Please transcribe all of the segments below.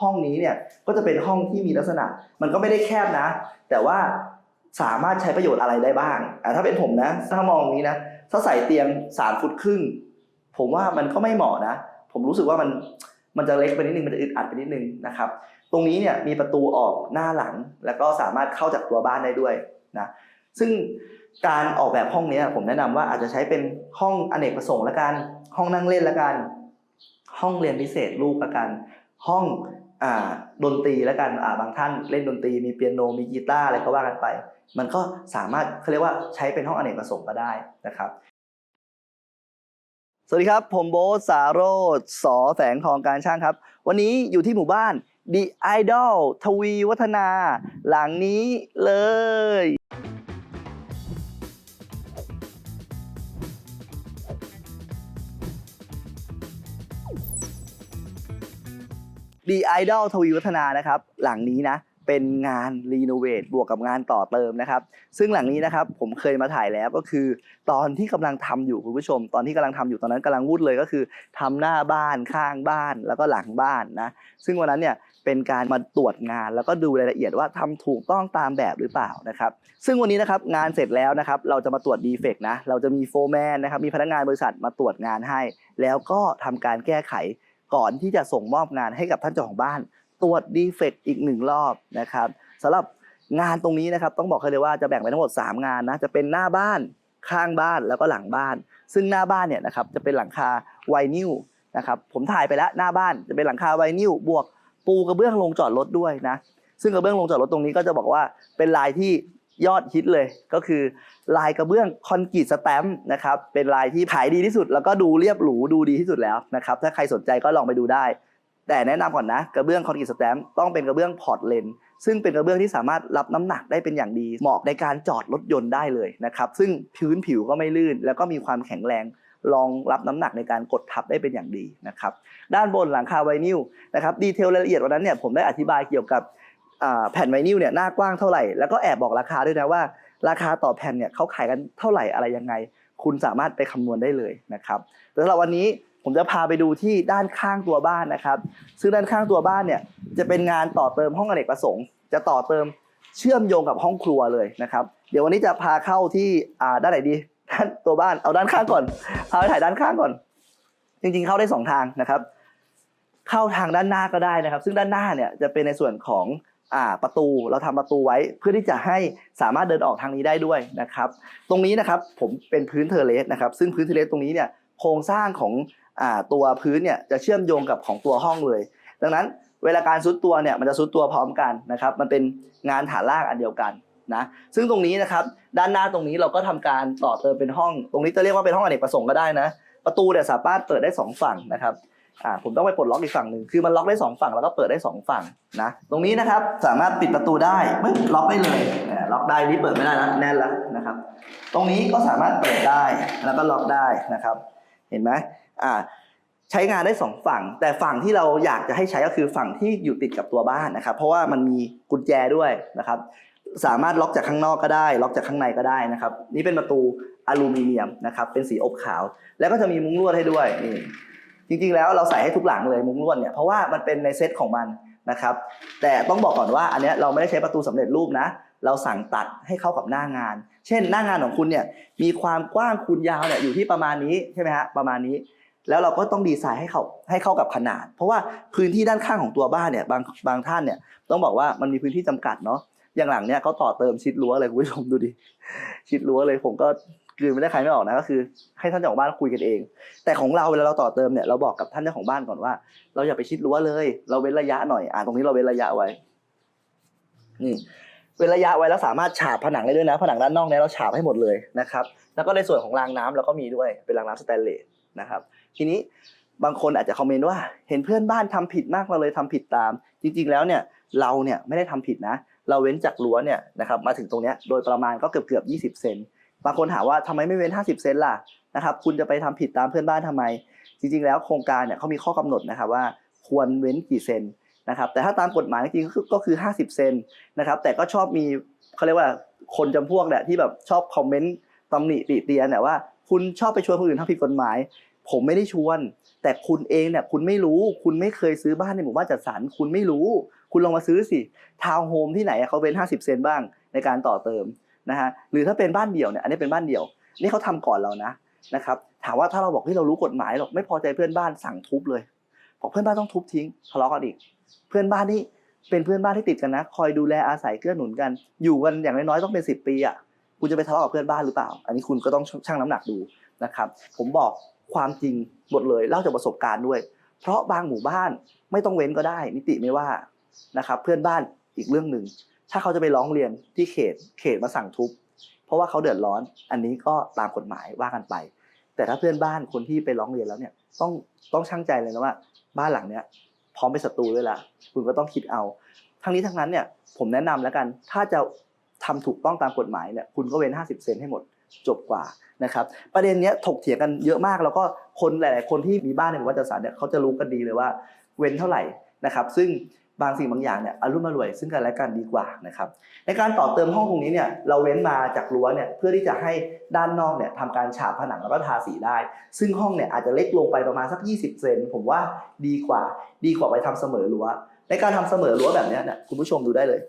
ห้องนี้เนี่ยก็จะเป็นห้องที่มีลักษณะ มันก็ไม่ได้แคบนะ แต่ว่าสามารถใช้ประโยชน์อะไรได้บ้างอะถ้าเป็นผมนะ ถ้ามองอย่างนี้นะ ถ้าใส่เตียงสามฟุตครึ่ง ผมว่ามันก็ไม่เหมาะนะ ผมรู้สึกว่ามันมันจะเล็กไปนิดนึง มันจะอึดอัดไปนิดนึงนะครับ ตรงนี้เนี่ยมีประตูออกหน้าหลัง แล้วก็สามารถเข้าจากตัวบ้านได้ด้วยนะ ซึ่งการออกแบบห้องนี้ผมแนะนำว่าอาจจะใช้เป็นห้องอเนกประสงค์ละกัน ห้องนั่งเล่นละกัน ห้องเรียนพิเศษลูกละกัน ห้อง ดนตรีและกันอ่าบางท่านเล่นดนตรีมีเปียโนมีกีตาร์อะไรก็ว่ากันไป มันก็สามารถเขาเรียกว่าใช้เป็นห้องอเนกประสงค์ก็ได้นะครับ สวัสดีครับ ผมโบสาโรธสอแสงทองการช่างครับ วันนี้อยู่ที่หมู่บ้าน The Idol ทวีวัฒนา หลังนี้เลย The Idol ทวีวัฒนานะครับ หลังนี้นะ เป็นงานรีโนเวทบวกกับงานต่อเติมนะครับ ซึ่งหลังนี้นะครับผมเคยมาถ่ายแล้วก็คือ ตอนที่กำลังทำอยู่คุณผู้ชม ตอนที่กำลังทำอยู่ตอนนั้นกำลังวุ่นเลยก็คือทำหน้าบ้านข้างบ้านแล้วก็หลังบ้านนะ ซึ่งวันนั้นเนี่ยเป็นการมาตรวจงานแล้วก็ดูรายละเอียดว่าทำถูกต้องตามแบบหรือเปล่านะครับซึ่งวันนี้นะครับงานเสร็จแล้วนะครับเราจะมาตรวจดีเฟกต์นะเราจะมีโฟร์แมนนะครับมีพนักงานบริษัทมาตรวจงานให้ แล้วก็ทำการแก้ไข ก่อนที่จะส่งมอบงานให้กับท่านเจ้าของบ้าน ตรวจดีเฟกต์อีกหนึ่งรอบนะครับสำหรับงานตรงนี้นะครับต้องบอกเลยว่าจะแบ่งเป็นทั้งหมด 3 งานนะจะเป็นหน้าบ้านข้างบ้านแล้วก็หลังบ้าน ซึ่งหน้าบ้านเนี่ยนะครับจะเป็นหลังคาไวนิลนะครับผมถ่ายไปแล้วหน้าบ้านจะเป็นหลังคาไวนิลบวกปูกระเบื้องลงจอดรถด้วยนะซึ่งกระเบื้องลงจอดรถตรงนี้ก็จะบอกว่าเป็นลายที่ ยอดฮิตเลย ก็คือลายกระเบื้องคอนกรีตสแตมป์นะครับเป็นลายที่ขายดีที่สุด แล้วก็ดูเรียบหรูดูดีที่สุดแล้วนะครับถ้าใครสนใจก็ลองไปดูได้ แต่แนะนำก่อนนะกระเบื้องคอนกรีตสแตมป์ต้องเป็นกระเบื้องพอร์ตเลนซึ่งเป็นกระเบื้องที่สามารถรับน้ำหนักได้เป็นอย่างดี เหมาะในการจอดรถยนต์ได้เลยนะครับซึ่งพื้นผิวก็ไม่ลื่น แล้วก็มีความแข็งแรงรองรับน้ำหนักในการกดทับได้เป็นอย่างดีนะครับด้านบนหลังคาไวนิลนะครับดีเทลรายละเอียดวันนั้นเนี่ยผมได้อธิบายเกี่ยวกับ แผ่นไวนิลเนี่ยหน้ากว้างเท่าไหร่ แล้วก็แอบบอกราคาด้วยนะว่า ราคาต่อแผ่นเนี่ยเขาขายกันเท่าไหร่อะไรยังไง คุณสามารถไปคำนวณได้เลยนะครับแต่สำหรับวันนี้ผมจะพาไปดูที่ด้านข้างตัวบ้านนะครับ ซึ่งด้านข้างตัวบ้านเนี่ยจะเป็นงานต่อเติมห้องอเนกประสงค์ จะต่อเติมเชื่อมโยงกับห้องครัวเลยนะครับ เดี๋ยววันนี้จะพาเข้าที่ด้านไหนดีด้านตัวบ้านเอาด้านข้างก่อนพาไปถ่ายด้านข้างก่อน จริงๆเข้าได้สองทางนะครับ เข้าทางด้านหน้าก็ได้นะครับ ซึ่งด้านหน้าเนี่ยจะเป็นในส่วนของ อ่าประตูเราทำประตูไว้เพื่อที่จะให้สามารถเดินออกทางนี้ได้ด้วยนะครับ ตรงนี้นะครับผมเป็นพื้นเทเลสนะครับซึ่งพื้นเทเลสตรงนี้เนี่ยโครงสร้างของอ่าตัวพื้นเนี่ยจะเชื่อมโยงกับของตัวห้องเลย ดังนั้นเวลาการซุดตัวเนี่ยมันจะซุดตัวพร้อมกันนะครับมันเป็นงานฐานรากอันเดียวกันนะซึ่งตรงนี้นะครับด้านหน้าตรงนี้เราก็ทำการต่อเติมเป็นห้อง ตรงนี้จะเรียกว่าเป็นห้องอเนกประสงค์ก็ได้นะ ประตูเนี่ยสามารถเปิดได้สองฝั่งนะครับ อ่าผมต้องไปปลดล็อกอีกฝั่งหนึ่งคือมันล็อกได้สองฝั่งแล้วก็เปิดได้สองฝั่งนะตรงนี้นะครับสามารถปิดประตูได้ปึ๊บล็อกได้เลยล็อกได้นี่เปิดไม่ได้แล้วแน่นแล้วนะครับ ตรงนี้ก็สามารถเปิดได้แล้วก็ล็อกได้นะครับ เห็นไหมอ่าใช้งานได้สองฝั่ง แต่ฝั่งที่เราอยากจะให้ใช้ก็คือฝั่งที่อยู่ติดกับตัวบ้านนะครับ เพราะว่ามันมีกุญแจด้วยนะครับ สามารถล็อกจากข้างนอกก็ได้ ล็อกจากข้างในก็ได้นะครับ นี่เป็นประตูอลูมิเนียมนะครับเป็นสีอบขาว แล้วก็จะมีมุ้งลวดให้ด้วยนี่ จริงๆแล้วเราใส่ให้ทุกหลังเลยมุ้งลวดเนี่ยเพราะว่ามันเป็นในเซตของมันนะครับ แต่ต้องบอกก่อนว่าอันเนี้ยเราไม่ได้ใช้ประตูสำเร็จรูปนะ เราสั่งตัดให้เข้ากับหน้างาน เช่นหน้างานของคุณเนี่ยมีความกว้างคูณยาวเนี่ยอยู่ที่ประมาณนี้ใช่ไหมฮะประมาณนี้ แล้วเราก็ต้องดีไซน์ให้เขาให้เข้ากับขนาด เพราะว่าพื้นที่ด้านข้างของตัวบ้านเนี่ยบางบางท่านเนี่ยต้องบอกว่ามันมีพื้นที่จำกัดเนาะอย่างหลังเนี่ยเขาต่อเติมชิดรั้วเลยคุณผู้ชมดูดิชิดรั้วเลยผมก็ ลืนไม่ได้ใครไม่ออกนะก็คือ ให้ท่านเจ้าของบ้านคุยกันเอง แต่ของเราเวลาเราต่อเติมเนี่ยเราบอกกับท่านเจ้าของบ้านก่อนว่า เราอย่าไปชิดรั้วเลย เราเว้นระยะหน่อยอ่าตรงนี้เราเว้นระยะไว้นี่เว้นระยะไว้แล้วสามารถฉาบผนังได้ด้วยนะ ผนังด้านนอกเนี่ยเราฉาบให้หมดเลยนะครับ แล้วก็ในส่วนของรางน้ำเราก็มีด้วยเป็นรางน้ำสแตนเลสนะครับ ทีนี้บางคนอาจจะคอมเมนต์ว่า เห็นเพื่อนบ้านทำผิดมากเราเลยทำผิดตาม จริง ๆ แล้วเนี่ยเราเนี่ยไม่ได้ทำผิดนะ เราเว้นจากรั้วเนี่ยนะครับมาถึงตรงเนี้ยโดยประมาณก็เกือบเกือบ20 เซน บางคนถามว่าทำไมไม่เว้น 50 เซนล่ะนะครับคุณจะไปทำผิดตามเพื่อนบ้านทำไม จริง ๆ แล้วโครงการเนี่ยเขามีข้อกำหนดนะครับว่าควรเว้นกี่เซนนะครับแต่ถ้าตามกฎหมายจริงก็คือ 50 เซนนะครับแต่ก็ชอบมีเขาเรียกว่าคนจำพวกเนี่ยที่แบบชอบคอมเมนต์ตำหนิติเตียนเนี่ว่าคุณชอบไปชวนคนอื่นทำผิดกฎหมาย ผมไม่ได้ชวน แต่คุณเองเนี่ยคุณไม่รู้ คุณไม่เคยซื้อบ้านในหมู่บ้านจัดสรรคุณไม่รู้ คุณลองมาซื้อสิทาวน์โฮมที่ไหนเขาเป็น 50 เซนบ้างในการต่อเติม นะฮะหรือถ้าเป็นบ้านเดี่ยวเนี่ยอันนี้เป็นบ้านเดี่ยว นี่เขาทำก่อนเรานะนะครับถามว่าถ้าเราบอกที่เรารู้กฎหมายหรอกไม่พอใจเพื่อนบ้านสั่งทุบเลยบอกเพื่อนบ้านต้องทุบทิ้งทะเลาะกันอีก เพื่อนบ้านนี่เป็นเพื่อนบ้านที่ติดกันนะ คอยดูแลอาศัยเกื้อหนุนกัน อยู่กันอย่างน้อยๆต้องเป็นสิบปีอะคุณจะไปทะเลาะกับเพื่อนบ้านหรือเปล่า อันนี้คุณก็ต้องชั่งน้ำหนักดูนะครับ ผมบอกความจริงหมดเลยเล่าจากประสบการณ์ด้วย เพราะบางหมู่บ้านไม่ต้องเว้นก็ได้ นิติไม่ว่านะครับ เพื่อนบ้านอีกเรื่องหนึ่ง ถ้าเขาจะไปร้องเรียนที่เขตเขตมาสั่งทุบเพราะว่าเขาเดือดร้อน อันนี้ก็ตามกฎหมายว่ากันไป แต่ถ้าเพื่อนบ้านคนที่ไปร้องเรียนแล้วเนี่ยต้องต้องช่างใจเลยนะว่า บ้านหลังเนี้ยพร้อมเป็นศัตรูด้วยละคุณก็ต้องคิดเอา ทั้งนี้ทั้งนั้นเนี่ยผมแนะนำแล้วกัน ถ้าจะทำถูกต้องตามกฎหมายเนี่ยคุณก็เว้น 50 เซนให้หมดจบกว่านะครับประเด็นเนี้ยถกเถียงกันเยอะมาก แล้วก็คนหลาย ๆ คนที่มีบ้านในหมู่บ้านจัดสรรเนี่ยเขาจะรู้กันดีเลยว่า เว้นเท่าไหร่นะครับ ซึ่ง บางสิ่งบางอย่างเนี่ยอรมณ์อร่วยซึ่งกันและกันดีกว่านะครับในการต่อเติมห้องตรงนี้เนี่ยเราเว้นมาจากรั้วเนี่ยเพื่อที่จะให้ด้านนอกเนี่ยทำการฉาบผนังแล้วก็ทาสีได้ ซึ่งห้องเนี่ยอาจจะเล็กลงไปประมาณสัก 20 เซนผมว่าดีกว่า ดีกว่าไปทำเสมอรั้ว ในการทำเสมอรั้วแบบเนี้ยเนี่ยคุณผู้ชมดูได้เลย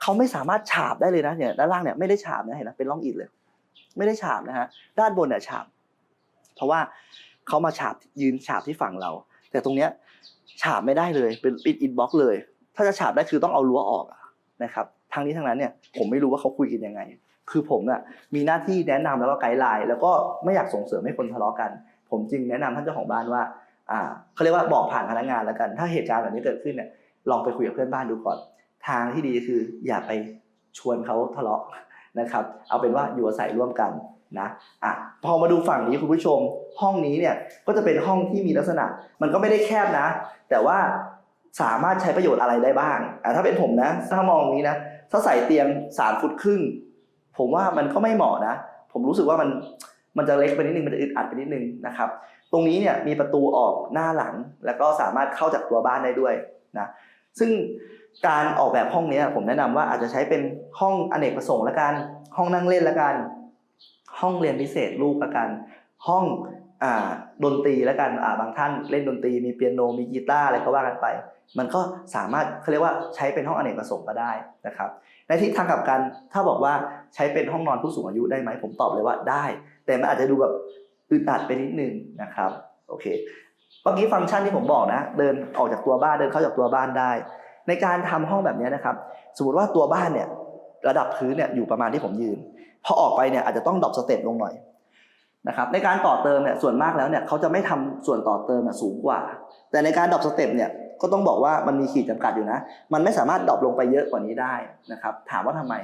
เขาไม่สามารถฉาบได้เลยนะเนี่ยด้านล่างเนี่ยไม่ได้ฉาบนะเห็นนะเป็นร่องอิฐเลย ไม่ได้ฉาบนะฮะด้านบนเนี่ยฉาบ เพราะว่าเขามาฉาบยืนฉาบที่ฝั่งเรา แต่ตรงเนี้ย ฉาบไม่ได้เลยเป็นอิฐอิฐบล็อกเลย ถ้าจะฉาบได้คือต้องเอารั้วออกนะครับทางนี้ทางนั้นเนี่ยผมไม่รู้ว่าเขาคุยกันยังไง คือผมน่ะมีหน้าที่แนะนำแล้วก็ไกด์ไลน์แล้วก็ไม่อยากส่งเสริมให้คนทะเลาะกัน ผมจึงแนะนำท่านเจ้าของบ้านว่าอ่าเขาเรียกว่าบอกผ่านพนักงานแล้วกัน ถ้าเหตุการณ์แบบนี้เกิดขึ้นเนี่ยลองไปคุยกับเพื่อนบ้านดูก่อน ทางที่ดีคืออย่าไปชวนเขาทะเลาะนะครับ เอาเป็นว่าอยู่อาศัยร่วมกัน นะอะพอมาดูฝั่งนี้คุณผู้ชม ห้องนี้เนี่ยก็จะเป็นห้องที่มีลักษณะ มันก็ไม่ได้แคบนะ แต่ว่าสามารถใช้ประโยชน์อะไรได้บ้างอะถ้าเป็นผมนะ ถ้ามองอย่างนี้นะถ้าใส่เตียงสามฟุตครึ่ง ผมว่ามันก็ไม่เหมาะนะ ผมรู้สึกว่ามันมันจะเล็กไปนิดนึง มันจะอึดอัดไปนิดนึงนะครับ ตรงนี้เนี่ยมีประตูออกหน้าหลัง แล้วก็สามารถเข้าจากตัวบ้านได้ด้วยนะ ซึ่งการออกแบบห้องนี้ผมแนะนำว่าอาจจะใช้เป็นห้องอเนกประสงค์ละกัน ห้องนั่งเล่นละกัน ห้องเรียนพิเศษลูกละกัน ห้องอ่าดนตรีละกันอ่าบางท่านเล่นดนตรีมีเปียโนมีกีตาร์อะไรก็ว่ากันไป มันก็สามารถเขาเรียกว่าใช้เป็นห้องอเนกประสงค์ก็ได้นะครับ ในทิศทางกลับกันถ้าบอกว่าใช้เป็นห้องนอนผู้สูงอายุได้ไหมผมตอบเลยว่าได้ แต่มันอาจจะดูแบบอึดอัดไปนิดนึงนะครับโอเคเมื่อกี้ฟังก์ชันที่ผมบอกนะ เดินออกจากตัวบ้านเดินเข้าจากตัวบ้านได้ ในการทำห้องแบบนี้นะครับ สมมติว่าตัวบ้านเนี่ยระดับพื้นเนี่ยอยู่ประมาณที่ผมยืน พอออกไปเนี่ยอาจจะต้องดรอปสเต็ปลงหน่อยนะครับในการต่อเติมเนี่ยส่วนมากแล้วเนี่ยเขาจะไม่ทำส่วนต่อเติมเนี่ยสูงกว่า แต่ในการดรอปสเต็ปเนี่ยก็ต้องบอกว่ามันมีขีดจำกัดอยู่นะ มันไม่สามารถดรอปลงไปเยอะกว่านี้ได้นะครับถามว่าทำไม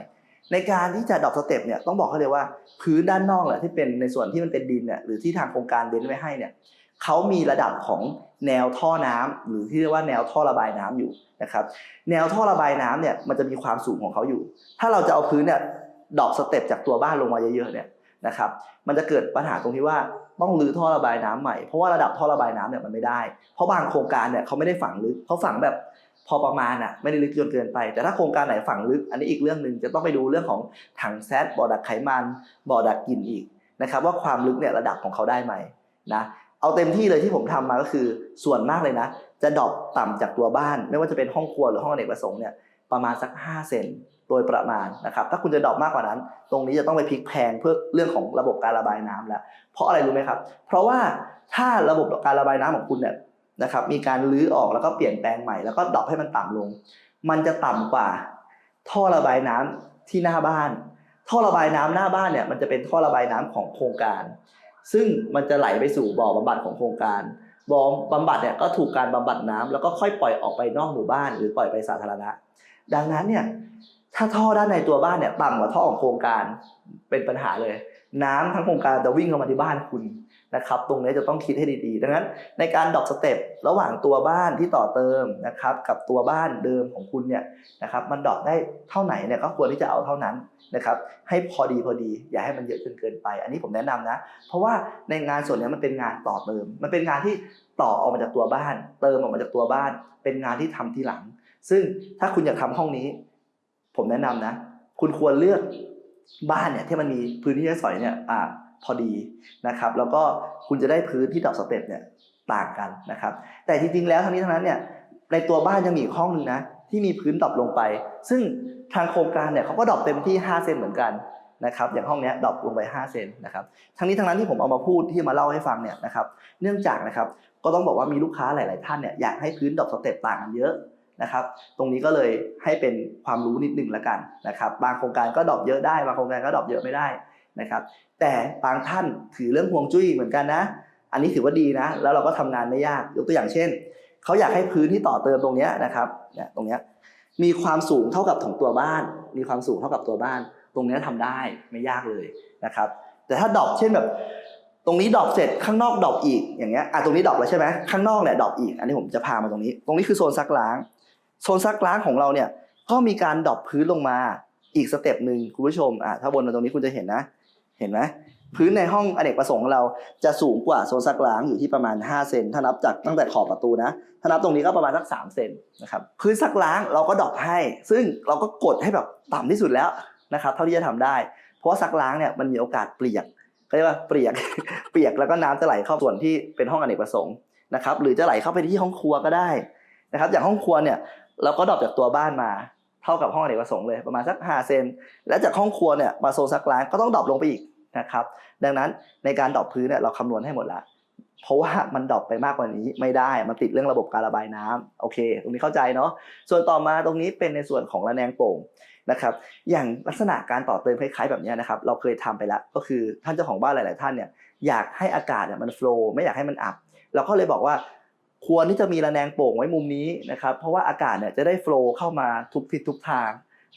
ในการที่จะดรอปสเต็ปเนี่ยต้องบอกเขาเลยว่าพื้นด้านนอกแหละที่เป็นในส่วนที่มันเป็นดินเนี่ยหรือที่ทางโครงการเว้นไว้ให้เนี่ยเขามีระดับของแนวท่อน้ำหรือที่เรียกว่าแนวท่อระบายน้ำอยู่นะครับแนวท่อระบายน้ำเนี่ยมันจะมีความสูงของเขาอยู่ ถ้าเราจะเอาพื้นเนี่ย ดรอปสเต็ปจากตัวบ้านลงมาเยอะๆเนี่ยนะครับมันจะเกิดปัญหาตรงที่ว่าต้องรื้อท่อระบายน้ำใหม่เพราะว่าระดับท่อระบายน้ำเนี่ยมันไม่ได้ เพราะบางโครงการเนี่ยเขาไม่ได้ฝังลึกเขาฝังแบบพอประมาณอะไม่ได้ลึกจนเกินไป แต่ถ้าโครงการไหนฝังลึก อันนี้อีกเรื่องหนึ่งจะต้องไปดูเรื่องของถังแซดบ่อดักไขมันบ่อดักกลิ่นอีกนะครับว่าความลึกเนี่ยระดับของเขาได้ไหมนะเอาเต็มที่เลยที่ผมทำมาก็คือส่วนมากเลยนะ จะดรอปต่ำจากตัวบ้าน ไม่ว่าจะเป็นห้องครัวหรือห้องอเนกประสงค์เนี่ยประมาณสัก 5 เซน โดยประมาณนะครับ ถ้าคุณจะดรอปมากกว่านั้น ตรงนี้จะต้องไปพลิกแพงเพื่อเรื่องของระบบการระบายน้ำแล้ว เพราะอะไรรู้ไหมครับ เพราะว่าถ้าระบบการระบายน้ำของคุณเนี่ยนะครับ มีการรื้อออกแล้วก็เปลี่ยนแปลงใหม่แล้วก็ดรอปให้มันต่ำลง มันจะต่ำกว่า ท่อระบายน้ำที่หน้าบ้าน ท่อระบายน้ำหน้าบ้านเนี่ยมันจะเป็นท่อระบายน้ำของโครงการ ซึ่งมันจะไหลไปสู่บ่อบำบัดของโครงการบ่อบำบัดเนี่ยก็ถูกการบำบัดน้ำแล้วก็ค่อยปล่อยออกไปนอกหมู่บ้าน หรือปล่อยไปสาธารณะ ดังนั้นเนี่ย ถ้าท่อด้านในตัวบ้านเนี่ยต่ำกว่าท่อของโครงการเป็นปัญหาเลย น้ำทั้งโครงการจะวิ่งเข้ามาที่บ้านคุณนะครับ ตรงนี้จะต้องคิดให้ดีๆ ดังนั้นในการดรอปสเต็ประหว่างตัวบ้านที่ต่อเติมนะครับ กับตัวบ้านเดิมของคุณเนี่ยนะครับ มันดรอปได้เท่าไหนเนี่ยก็ควรที่จะเอาเท่านั้นนะครับ ให้พอดีพอดี อย่าให้มันเยอะจนเกินไป อันนี้ผมแนะนำนะ เพราะว่าในงานส่วนนี้มันเป็นงานต่อเติม มันเป็นงานที่ต่อออกมาจากตัวบ้าน เติมออกมาจากตัวบ้าน เป็นงานที่ทำทีหลัง ซึ่งถ้าคุณอยากทำห้องนี้ ผมแนะนำนะ คุณควรเลือกบ้านเนี่ยที่มันมีพื้นที่ใช้สอยเนี่ยอ่าพอดีนะครับ แล้วก็คุณจะได้พื้นที่ดอกสเต็ปเนี่ยต่างกันนะครับ แต่จริงๆแล้วทั้งนี้ทั้งนั้นเนี่ยในตัวบ้านยังมีอีกห้องหนึ่งนะที่มีพื้นดรอปลงไป ซึ่งทางโครงการเนี่ยเขาก็ดรอปเต็มที่ 5 เซนเหมือนกันนะครับ อย่างห้องนี้ดรอปลงไป 5 เซนนะครับ ทั้งนี้ทั้งนั้นที่ผมเอามาพูดที่มาเล่าให้ฟังเนี่ยนะครับ เนื่องจากนะครับ ก็ต้องบอกว่ามีลูกค้าหลาย ๆ ท่านเนี่ยอยากให้พื้นดรอปสเต็ปต่างกันเยอะ นะครับ ตรงนี้ก็เลยให้เป็นความรู้นิดหนึ่งละกันนะครับ บางโครงการก็ดรอปเยอะได้ บางโครงการก็ดรอปเยอะไม่ได้นะครับ แต่บางท่านถือเรื่องห่วงจุ้ยเหมือนกันนะ อันนี้ถือว่าดีนะ แล้วเราก็ทำงานไม่ยาก ยกตัวอย่างเช่น เขาอยากให้พื้นที่ต่อเติมตรงนี้นะครับ เนี่ยตรงนี้มีความสูงเท่ากับของตัวบ้าน มีความสูงเท่ากับตัวบ้าน ตรงนี้ยทำได้ไม่ยากเลยนะครับ แต่ถ้าดรอปเช่นแบบตรงนี้ดรอปเสร็จข้างนอกดรอปอีกอย่างเงี้ยอะตรงนี้ดรอปแล้วใช่ไหมข้างนอกเนี่ยดรอปอีก อันนี้ผมจะพามาตรงนี้ ตรงนี้คือโซนซักล้าง โซนซักล้างของเราเนี่ยก็มีการดรอปพื้นลงมาอีกสเต็ปหนึ่งคุณผู้ชมอะถ้าบนมาตรงนี้คุณจะเห็นนะ เห็นไหมพื้นในห้องอเนกประสงค์ของเราจะสูงกว่าโซนซักล้างอยู่ที่ประมาณ 5 เซนถ้านับจากตั้งแต่ขอบประตูนะ ถ้านับตรงนี้ก็ประมาณสัก 3 เซนนะครับพื้นซักล้างเราก็ดรอปให้ ซึ่งเราก็กดให้แบบต่ำที่สุดแล้วนะครับเท่าที่จะทำได้ เพราะว่าซักล้างเนี่ยมันมีโอกาสเปียกเรียกว่าเปียกเปียกแล้วก็น้ำจะไหลเข้าส่วนที่เป็นห้องอเนกประสงค์นะครับหรือจะไหลเข้าไปที่ห้องครัวก็ได้นะครับอย่างห้องครัวเนี่ย เราก็ดรอปจากตัวบ้านมาเท่ากับห้องอเนกประสงค์เลยประมาณสัก5เซนและจากห้องครัวเนี่ยมาโซนซักล้างก็ต้องดรอปลงไปอีกนะครับดังนั้นในการดรอปพื้นเนี่ยเราคำนวณให้หมดละเพราะว่ามันดรอปไปมากกว่านี้ไม่ได้มันติดเรื่องระบบการระบายน้ำโอเค ตรงนี้เข้าใจเนาะส่วนต่อมาตรงนี้เป็นในส่วนของระแนงโป่งนะครับอย่างลักษณะการต่อเติมคล้ายๆแบบนี้นะครับเราเคยทำไปแล้วก็คือท่านเจ้าของบ้านหลาย ๆ ท่านเนี่ยอยากให้อากาศเนี่ยมันโฟล์ไม่อยากให้มันอับเราก็เลยบอกว่า ควรที่จะมีระแนงโป่งไว้มุมนี้นะครับ เพราะว่าอากาศเนี่ยจะได้โฟล์เข้ามาทุกทิศทุกทาง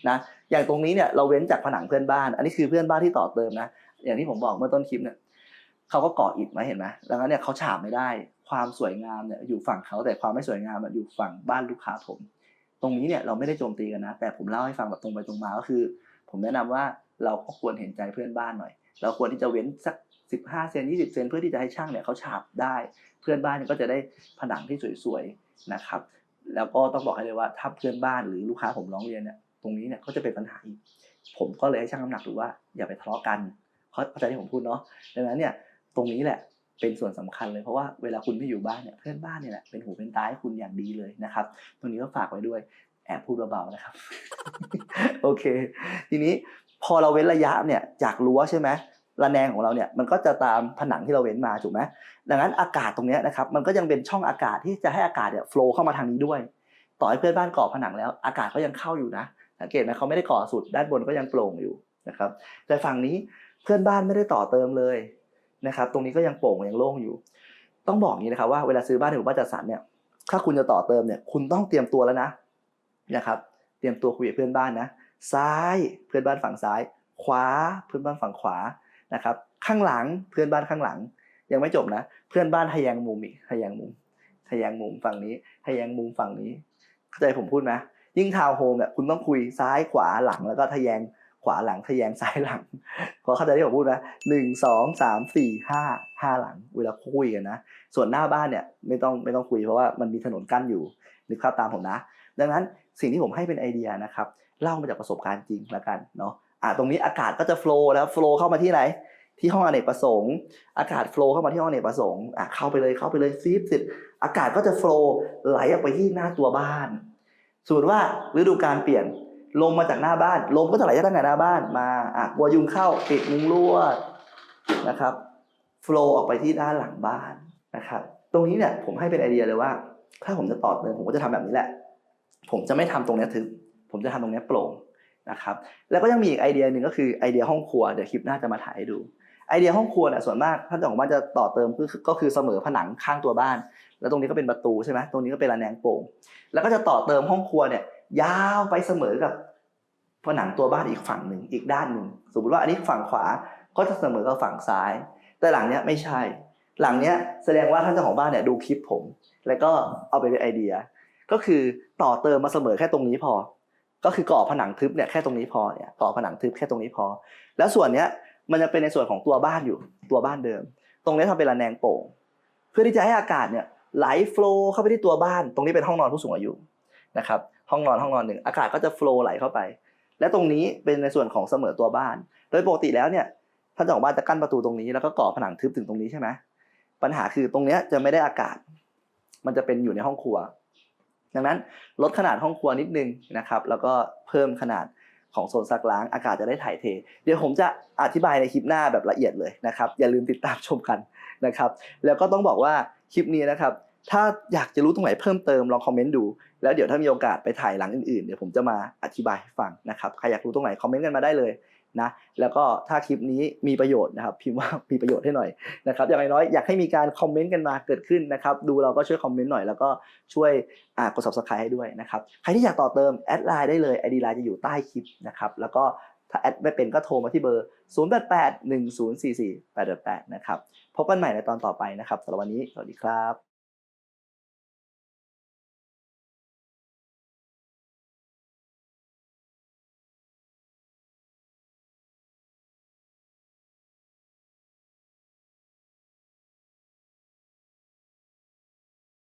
นะอย่างตรงนี้เนี่ยเราเว้นจากผนังเพื่อนบ้าน อันนี้คือเพื่อนบ้านที่ต่อเติมนะอย่างที่ผมบอกเมื่อต้นคลิปเนี่ยเขาก็ก่ออิฐมาเห็นไหมดังนั้นเนี่ยเขาฉาบไม่ได้ ความสวยงามเนี่ยอยู่ฝั่งเขาแต่ความไม่สวยงามอยู่ฝั่งบ้านลูกค้าผม ตรงนี้เนี่ยเราไม่ได้โจมตีกันนะ แต่ผมเล่าให้ฟังแบบตรงไปตรงมาก็คือ ผมแนะนำว่าเราก็ควรเห็นใจเพื่อนบ้านหน่อย เราควรที่จะเว้นสัก 15เซน20 เซนเพื่อที่จะให้ช่างเนี่ยเขาฉาบได้ เพื่อนบ้านก็จะได้ผนังที่สวยๆนะครับ แล้วก็ต้องบอกให้เลยว่าถ้าเพื่อนบ้านหรือลูกค้าผมร้องเรียนเนี่ยตรงนี้เนี่ยก็จะเป็นปัญหาอีกผมก็เลยให้ช่างน้ำหนักดูว่าอย่าไปทะเลาะกันเพราะเข้าใจที่ผมพูดเนาะดังนั้นเนี่ยตรงนี้แหละเป็นส่วนสำคัญเลยเพราะว่าเวลาคุณไม่อยู่บ้านเนี่ยเพื่อนบ้านเนี่ยแหละเป็นหูเป็นตาให้คุณอย่างดีเลยนะครับตรงนี้ก็ฝากไว้ด้วยแอบพูดเบาๆนะครับ โอเค ทีนี้พอเราเว้นระยะเนี่ยจากรั้วใช่ไหม ระแนงของเราเนี่ยมันก็จะตามผนังที่เราเว้นมาถูกไหมดังนั้นอากาศตรงนี้นะครับมันก็ยังเป็นช่องอากาศที่จะให้อากาศเนี่ยโฟล์เข้ามาทางนี้ด้วย ต่อให้เพื่อนบ้านก่อผนังแล้ว อากาศก็ยังเข้าอยู่นะ สังเกตไหมเขาไม่ได้ก่อสุดด้านบนก็ยังโปร่งอยู่นะครับแต่ฝั่งนี้เพื่อนบ้านไม่ได้ต่อเติมเลยนะครับตรงนี้ก็ยังโปร่งยังโล่งอยู่ ต้องบอกนี้นะครับว่าเวลาซื้อบ้านหรือบ้านจัดสรรเนี่ยถ้าคุณจะต่อเติมเนี่ยคุณต้องเตรียมตัวแล้วนะนะครับเตรียมตัวคุยกับเพื่อนบ้านนะซ้ายเพื่อนบ้านฝั่งซ้าย ขวาเพื่อนบ้านฝั่งขวา นะครับข้างหลังเพื่อนบ้านข้างหลัง ยังไม่จบนะ เพื่อนบ้านทะแยงมุมอีกทะแยงมุมทะแยงมุมฝั่งนี้ทะแยงมุมฝั่งนี้เข้าใจผมพูดไหมยิ่งทาวน์โฮมเนี่ยคุณต้องคุยซ้ายขวาหลังแล้วก็ทะแยงขวาหลังทะแยงซ้ายหลังพอเข้าใจที่ผมพูดนะหนึ่งสองสามสี่ห้าห้าหลัง เวลาคุยกันนะ ส่วนหน้าบ้านเนี่ยไม่ต้องไม่ต้องคุยเพราะว่ามันมีถนนกั้นอยู่นึกภาพตามผมนะ ดังนั้นสิ่งที่ผมให้เป็นไอเดียนะครับ เล่ามาจากประสบการณ์จริงละกันเนาะ อะตรงนี้อากาศก็จะโฟล์แล้วโฟล์เข้ามาที่ไหน ที่ห้องอเนกประสงค์ อากาศโฟล์เข้ามาที่ห้องอเนกประสงค์อะเข้าไปเลยเข้าไปเลยซีบเสร็จอากาศก็จะโฟล์ไหลออกไปที่หน้าตัวบ้านสมมติว่าฤดูการเปลี่ยนลมมาจากหน้าบ้าน ลมก็จะไหลจากตั้งแต่หน้าบ้านมาอะกลัวยุงเข้าปิดมุ้งลวดนะครับโฟล์ออกไปที่ด้านหลังบ้านนะครับ ตรงนี้เนี่ยผมให้เป็นไอเดียเลยว่า ถ้าผมจะต่อเติมผมก็จะทำแบบนี้แหละ ผมจะไม่ทำตรงนี้ทึบผมจะทำตรงนี้โปร่ง นะครับแล้วก็ยังมีอีกไอเดียหนึ่งก็คือไอเดียห้องครัวเดี๋ยวคลิปหน้าจะมาถ่ายให้ดูไอเดียห้องครัวเนี่ยส่วนมากท่านเจ้าของบ้านจะต่อเติมก็คือก็คือเสมอผนังข้างตัวบ้าน แล้วตรงนี้ก็เป็นประตูใช่ไหมตรงนี้ก็เป็นระแนงโป่งแล้วก็จะต่อเติมห้องครัวเนี่ยยาวไปเสมอกับผนังตัวบ้านอีกฝั่งหนึ่งอีกด้านหนึ่งสมมติว่าอันนี้ฝั่งขวาก็จะเสมอกับฝั่งซ้าย แต่หลังเนี้ยไม่ใช่ หลังเนี้ยแสดงว่าท่านเจ้าของบ้านเนี่ยดูคลิปผม แล้วก็เอาไปเป็นไอเดีย ก็คือต่อเติมมาเสมอแค่ตรงนี้พอ ก็คือก่อผนังทึบเนี่ยแค่ตรงนี้พอเนี่ยก่อผนังทึบแค่ตรงนี้พอ แล้วส่วนเนี้ยมันจะเป็นในส่วนของตัวบ้านอยู่ตัวบ้านเดิม ตรงนี้ทำเป็นระแนงโป่ง เพื่อที่จะให้อากาศเนี่ยไหลโฟล์เข้าไปที่ตัวบ้าน ตรงนี้เป็นห้องนอนผู้สูงอายุนะครับห้องนอนห้องนอนหนึ่งอากาศก็จะโฟล์ไหลเข้าไป และตรงนี้เป็นในส่วนของเสมอตัวบ้าน โดยปกติแล้วเนี่ยถ้านเจ้าของบ้านจะกั้นประตูตรงนี้แล้วก็ก่อผนังทึบถึงตรงนี้ใช่ไหมปัญหาคือตรงเนี้ยจะไม่ได้อากาศ มันจะเป็นอยู่ในห้องครัว ดังนั้นลดขนาดห้องครัวนิดนึงนะครับ แล้วก็เพิ่มขนาดของโซนซักล้างอากาศจะได้ถ่ายเท เดี๋ยวผมจะอธิบายในคลิปหน้าแบบละเอียดเลยนะครับ อย่าลืมติดตามชมกันนะครับ แล้วก็ต้องบอกว่าคลิปนี้นะครับ ถ้าอยากจะรู้ตรงไหนเพิ่มเติมลองคอมเมนต์ดู แล้วเดี๋ยวถ้ามีโอกาสไปถ่ายหลังอื่นๆเดี๋ยวผมจะมาอธิบายให้ฟังนะครับใครอยากรู้ตรงไหนคอมเมนต์กันมาได้เลย นะแล้วก็ถ้าคลิปนี้มีประโยชน์นะครับพิมพ์ว่ามีประโยชน์ให้หน่อยนะครับอย่างน้อยๆอยากให้มีการคอมเมนต์กันมาเกิดขึ้นนะครับดูเราก็ช่วยคอมเมนต์หน่อยแล้วก็ช่วยอ่ากด subscribe ให้ด้วยนะครับใครที่อยากต่อเติมแอดไลน์ได้เลย ID ไลน์จะอยู่ใต้คลิปนะครับแล้วก็ถ้าแอดไม่เป็นก็โทรมาที่เบอร์ 088 1044 888 นะครับ พบกันใหม่ในตอนต่อไปนะครับสำหรับวันนี้ สวัสดีครับ